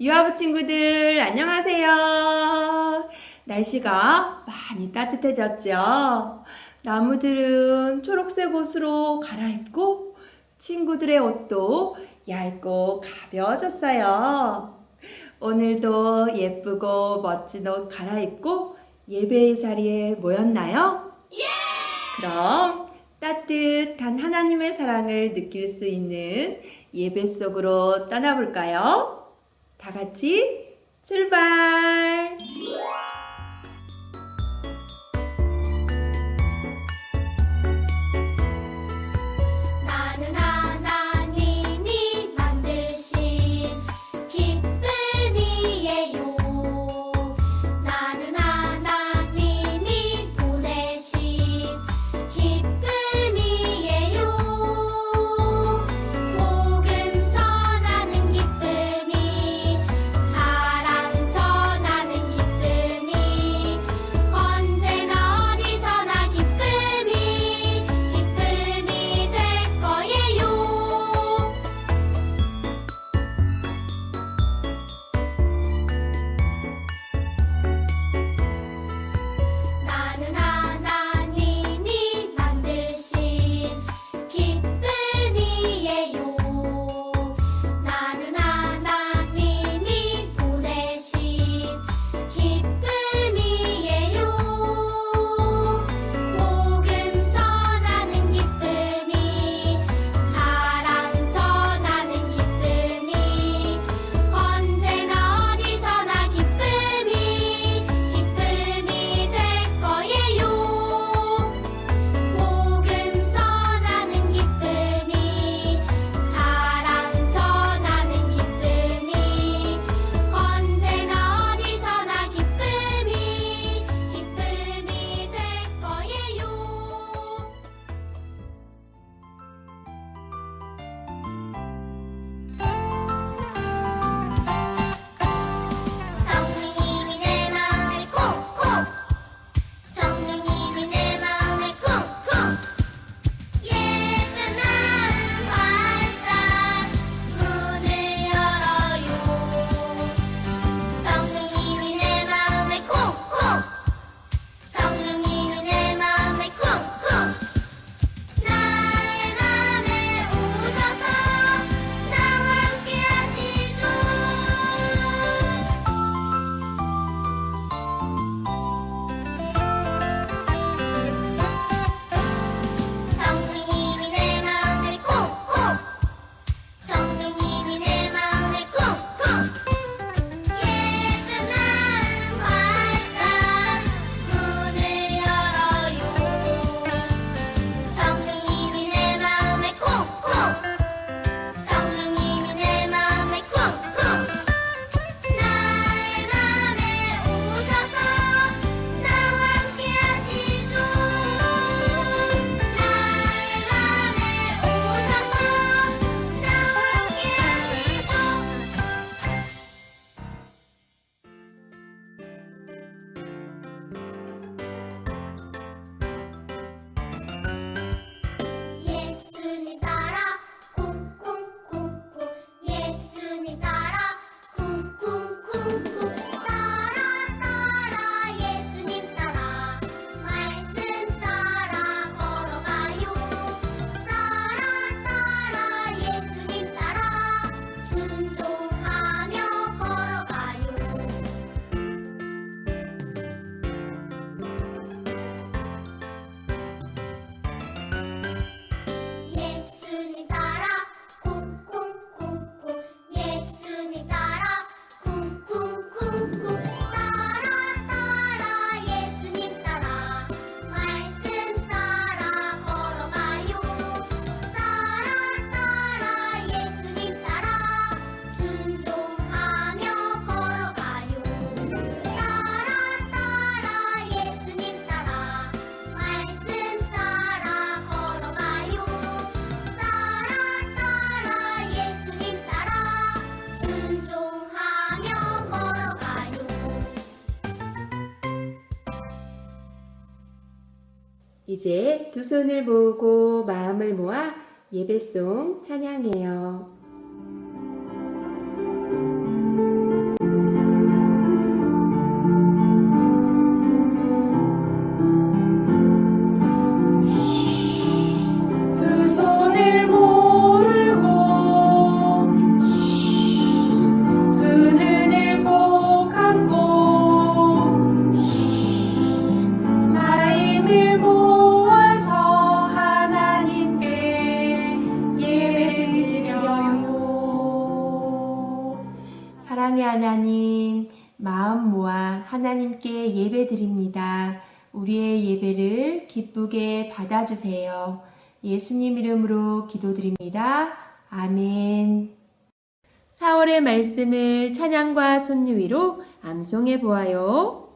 유아부 친구들 안녕하세요. 날씨가 많이 따뜻해졌죠. 나무들은 초록색 옷으로 갈아입고 친구들의 옷도 얇고 가벼워졌어요. 오늘도 예쁘고 멋진 옷 갈아입고 예배의 자리에 모였나요? 예! 그럼 따뜻한 하나님의 사랑을 느낄 수 있는 예배 속으로 떠나볼까요? 다 같이 출발! 이제 두 손을 모으고 마음을 모아 예배송 찬양해요. 하나님께 예배 드립니다. 우리의 예배를 기쁘게 받아주세요. 예수님 이름으로 기도드립니다. 아멘. 4월의 말씀을 찬양과 손유위로 암송해 보아요.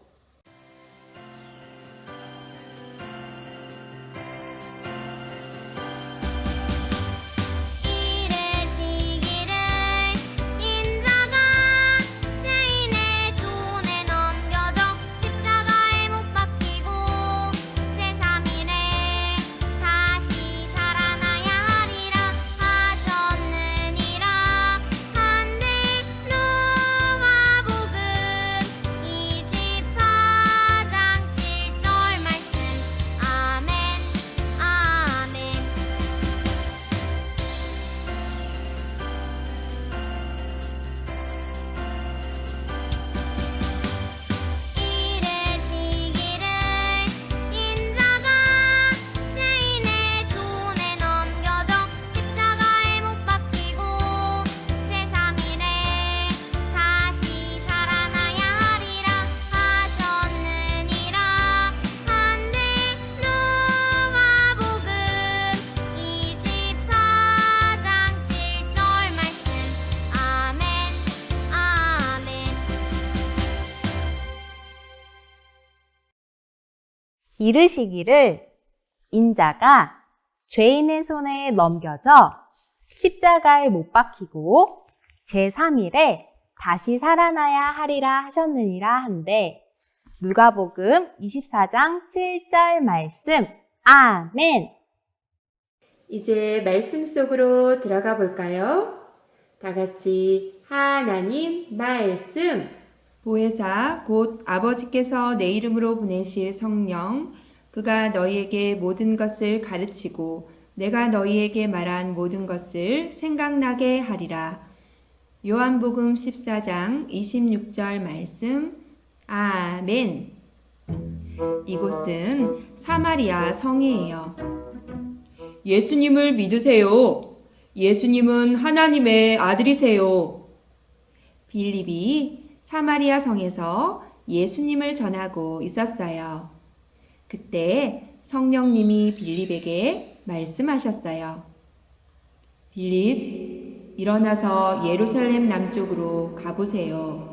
이르시기를 인자가 죄인의 손에 넘겨져 십자가에 못 박히고 제3일에 다시 살아나야 하리라 하셨느니라 한데 누가복음 24장 7절 말씀 아멘 이제 말씀 속으로 들어가 볼까요? 다 같이 하나님 말씀. 보혜사 곧 아버지께서 내 이름으로 보내실 성령 그가 너희에게 모든 것을 가르치고 내가 너희에게 말한 모든 것을 생각나게 하리라. 요한복음 14장 26절 말씀. 아멘. 이곳은 사마리아 성이에요. 예수님을 믿으세요. 예수님은 하나님의 아들이세요. 빌립이 사마리아 성에서 예수님을 전하고 있었어요. 그때 성령님이 빌립에게 말씀하셨어요. 빌립, 일어나서 예루살렘 남쪽으로 가보세요.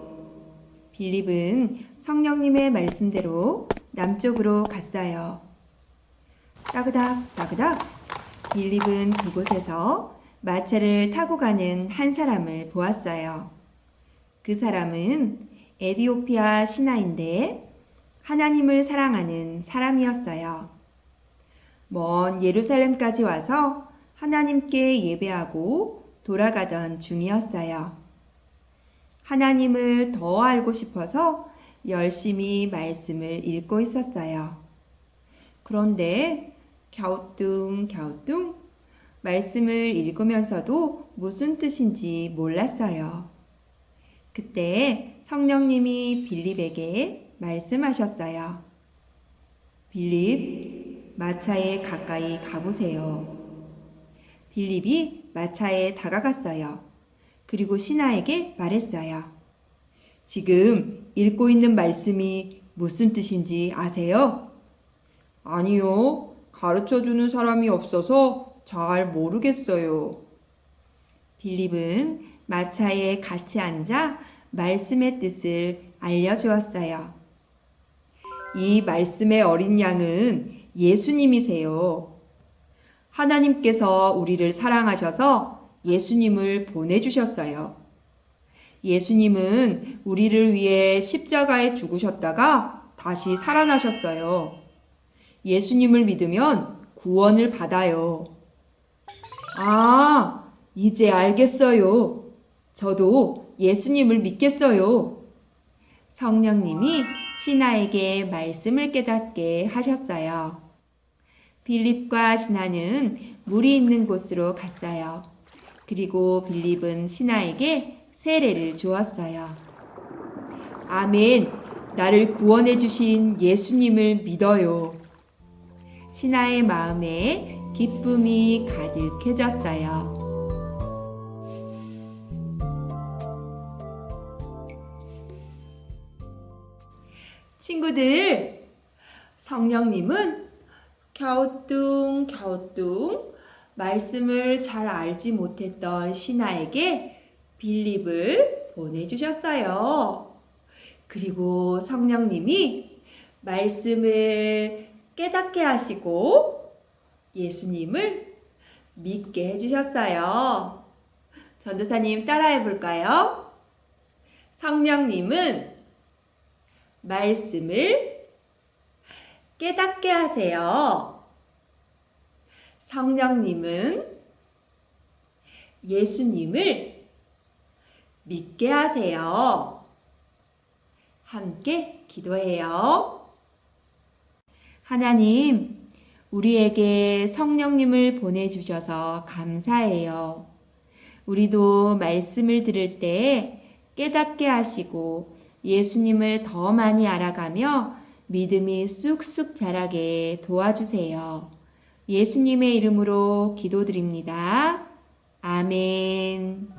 빌립은 성령님의 말씀대로 남쪽으로 갔어요. 따그닥, 따그닥. 빌립은 그곳에서 마차를 타고 가는 한 사람을 보았어요. 그 사람은 에디오피아 신하인데 하나님을 사랑하는 사람이었어요. 먼 예루살렘까지 와서 하나님께 예배하고 돌아가던 중이었어요. 하나님을 더 알고 싶어서 열심히 말씀을 읽고 있었어요. 그런데 갸우뚱 갸우뚱 말씀을 읽으면서도 무슨 뜻인지 몰랐어요. 그때 성령님이 빌립에게 말씀하셨어요. 빌립, 마차에 가까이 가보세요. 빌립이 마차에 다가갔어요. 그리고 신하에게 말했어요. 지금 읽고 있는 말씀이 무슨 뜻인지 아세요? 아니요. 가르쳐 주는 사람이 없어서 잘 모르겠어요. 빌립은 마차에 같이 앉아 말씀의 뜻을 알려주었어요. 이 말씀의 어린 양은 예수님이세요. 하나님께서 우리를 사랑하셔서 예수님을 보내주셨어요. 예수님은 우리를 위해 십자가에 죽으셨다가 다시 살아나셨어요. 예수님을 믿으면 구원을 받아요. 아, 이제 알겠어요. 저도 예수님을 믿겠어요. 성령님이 신하에게 말씀을 깨닫게 하셨어요. 빌립과 신하는 물이 있는 곳으로 갔어요. 그리고 빌립은 신하에게 세례를 주었어요. 아멘. 나를 구원해 주신 예수님을 믿어요. 신하의 마음에 기쁨이 가득해졌어요. 친구들, 성령님은 갸우뚱갸우뚱 말씀을 잘 알지 못했던 신하에게 빌립을 보내주셨어요. 그리고 성령님이 말씀을 깨닫게 하시고 예수님을 믿게 해주셨어요. 전도사님 따라해 볼까요? 성령님은 말씀을 깨닫게 하세요. 성령님은 예수님을 믿게 하세요. 함께 기도해요. 하나님, 우리에게 성령님을 보내주셔서 감사해요. 우리도 말씀을 들을 때 깨닫게 하시고 예수님을 더 많이 알아가며 믿음이 쑥쑥 자라게 도와주세요. 예수님의 이름으로 기도드립니다. 아멘.